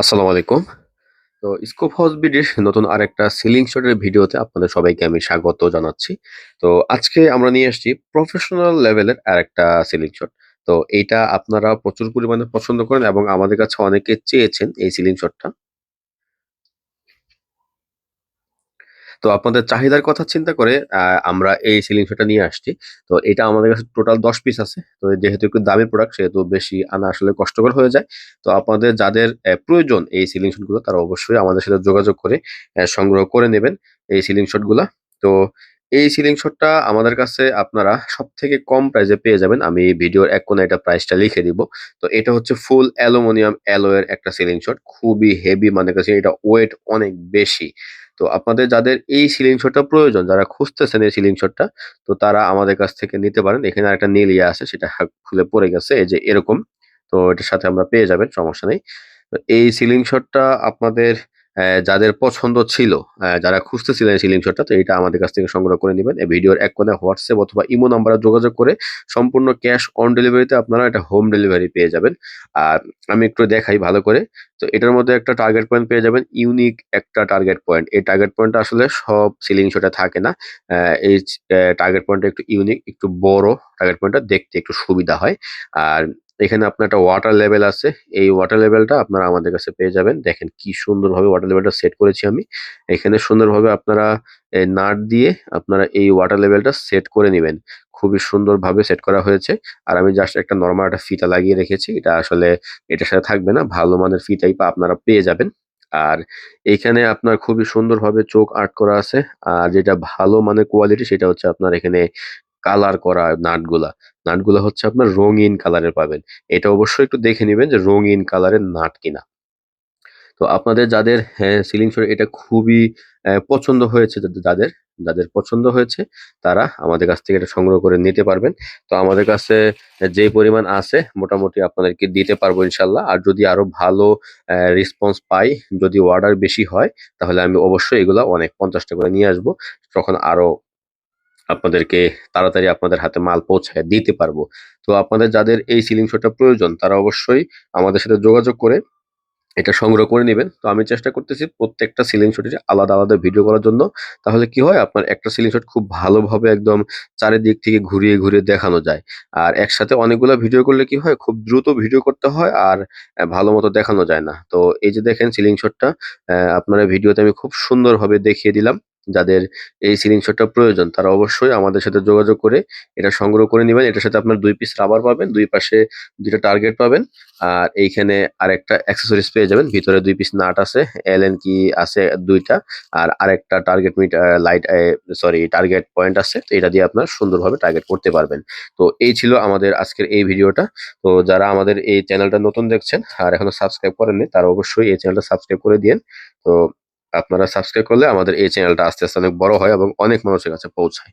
আসসালামু আলাইকুম। তো স্কোপ হাউস বিডির নতুন আরেকটা সিলিং শটের ভিডিওতে আপনাদের সবাইকে আমি স্বাগত জানাচ্ছি। তো আজকে আমরা নিয়ে আসছি প্রফেশনাল লেভেলের আরেকটা সিলিং শট। তো এইটা আপনারা প্রচুর পরিমাণে পছন্দ করেন এবং আমাদের কাছে অনেকে চেয়েছেন এই সিলিং শটটা। তো আপনাদের চাহিদার কথা চিন্তা করে আমরা এই সিলিং ফ্যানটা নিয়ে আসছি। তো এটা আমাদের কাছে টোটাল ১০ পিস আছে। তো যেহেতু একটু দামি প্রোডাক্ট সেহেতু বেশি আনা আসলে কষ্টকর হয়ে যায়। তো আপনাদের যাদের প্রয়োজন এই সিলিং শটগুলো, তারা অবশ্যই আমাদের সাথে যোগাযোগ করে সংগ্রহ করে নেবেন এই সিলিং শটগুলা। তো এই সিলিং শটটা আমাদের কাছে আপনারা সব থেকে কম প্রাইসে পেয়ে যাবেন। আমি ভিডিওর এক কোণায় এটা প্রাইসটা লিখে দিব। তো এটা হচ্ছে ফুল অ্যালুমিনিয়াম অ্যালয়ের একটা সিলিং শট। খুবই হেভি মানে কাছে, এটা ওয়েট অনেক বেশি। তো আপনাদের যাদের এই সিলিং শটটা প্রয়োজন, যারা খুঁজতেছেন এই সিলিং শটটা, তো তারা আমাদের কাছ থেকে নিতে পারেন। এখানে আরেকটা নীল ইয়ে আছে সেটা খুলে পড়ে গেছে। এই যে এরকম। তো এটার সাথে আমরা পেয়ে যাবেন, সমস্যা নেই। এই সিলিং শটটা আপনাদের যাদের পছন্দ ছিল, যারা খুঁজতেছিলেন এই সিলিং শটটা, তো এটা আমাদের কাছ থেকে সংগ্রহ করে নিবেন। এই ভিডিওর এক কোণায় হোয়াটসঅ্যাপ অথবা ইমো নাম্বারে যোগাযোগ করে সম্পূর্ণ ক্যাশ অন ডেলিভারিতে আপনারা এটা হোম ডেলিভারি পেয়ে যাবেন। আর আমি একটু দেখাই ভালো করে। তো এটার মধ্যে একটা টার্গেট পয়েন্ট পেয়ে যাবেন। ইউনিক একটা টার্গেট পয়েন্ট। এই টার্গেট পয়েন্টটা আসলে সব সিলিং শটে থাকে না। এই টার্গেট পয়েন্টটা একটু ইউনিক, একটু বড় টার্গেট পয়েন্টটা দেখতে একটু সুবিধা হয়। আর এখানে আপনার একটা ওয়াটার লেভেল আছে। এই ওয়াটার লেভেলটা আপনারা আমাদের কাছে পেয়ে যাবেন। দেখেন কি সুন্দরভাবে ওয়াটার লেভেলটা সেট করেছি আমি। এখানে সুন্দরভাবে আপনারা নাট দিয়ে আপনারা এই ওয়াটার লেভেলটা সেট করে নেবেন খুবই সুন্দরভাবে সেট করা হয়েছে। আর আমি জাস্ট একটা নরমাল একটা ফিতা লাগিয়ে রেখেছি। এটা আসলে এটার সাথে থাকবে না। ভালো মানের ফিতাই আপনারা পেয়ে যাবেন। আর এখানে আপনার খুবই সুন্দরভাবে চোখ আর্ট করা আছে। আর যেটা ভালো মানের কোয়ালিটি সেটা হচ্ছে আপনার এখানে কালার করা নাটগুলা। নাটগুলা হচ্ছে আপনার রঙিন কালারের পাবেন। এটা অবশ্যই একটু দেখে নেবেন যে রঙিন কালারের নাট কিনা। তো আপনাদের যাদের সিলিং শট এটা খুবই পছন্দ হয়েছে যাদের যাদের, পছন্দ হয়েছে তারা আমাদের কাছ থেকে এটা সংগ্রহ করে নিতে পারবেন। তো আমাদের কাছে যে পরিমাণ আছে মোটামুটি আপনাদেরকে দিতে পারব ইনশাল্লাহ আর যদি আরও ভালো রেসপন্স পাই, যদি অর্ডার বেশি হয় তাহলে আমি অবশ্যই এগুলা অনেক ৫০ টা করে নিয়ে আসব। তখন আরও আপনাদেরকে তাড়াতাড়ি আপনাদের হাতে মাল পৌঁছায় দিতে পারব। তো আপনাদের যাদের এই সিলিং শটটা প্রয়োজন তারা অবশ্যই আমাদের সাথে যোগাযোগ করে এটা সংগ্রহ করে নেবেন তো আমি চেষ্টা করতেছি প্রত্যেকটা সিলিং শটেরই আলাদা, আলাদা ভিডিও করার জন্য। তাহলে কি হয়? আপনার একটা সিলিং শট খুব ভালোভাবে একদম চারিদিক থেকে ঘুরিয়ে, ঘুরিয়ে দেখানো যায়। আর একসাথে অনেকগুলা ভিডিও করলে কি হয়? খুব দ্রুত ভিডিও করতে হয় আর ভালো মতো দেখানো যায় না। তো এই যে দেখেন সিলিং শটটা আপনারা ভিডিওতে আমি খুব সুন্দরভাবে দেখিয়ে দিলাম। যাদের এই সিলিং শটটা প্রয়োজন তারা অবশ্যই আমাদের সাথে যোগাযোগ করে এটা সংগ্রহ করে নিবেন। এটার সাথে আপনার দুই পিস রাবার পাবেন, দুই পাশে দুইটা টার্গেট পাবেন। আর এইখানে আরেকটা অ্যাক্সেসরিজ পেয়ে যাবেন। ভিতরে দুই পিস নাট আছে, এলএন কি আছে ২ টা। আর আরেকটা target meet light sorry target point আছে। তো এটা দিয়ে আপনারা সুন্দরভাবে টার্গেট করতে পারবেন। তো এই ছিল আমাদের আজকের এই ভিডিওটা। তো যারা আমাদের এই চ্যানেলটা নতুন দেখছেন আর এখনও সাবস্ক্রাইব করেননি তারা অবশ্যই এই চ্যানেলটা সাবস্ক্রাইব করে দিয়েন। তো আপনারা সাবস্ক্রাইব করলে আমাদের এই চ্যানেলটা আস্তে, আস্তে অনেক বড় হয় এবং অনেক মানুষের কাছে পৌঁছায়।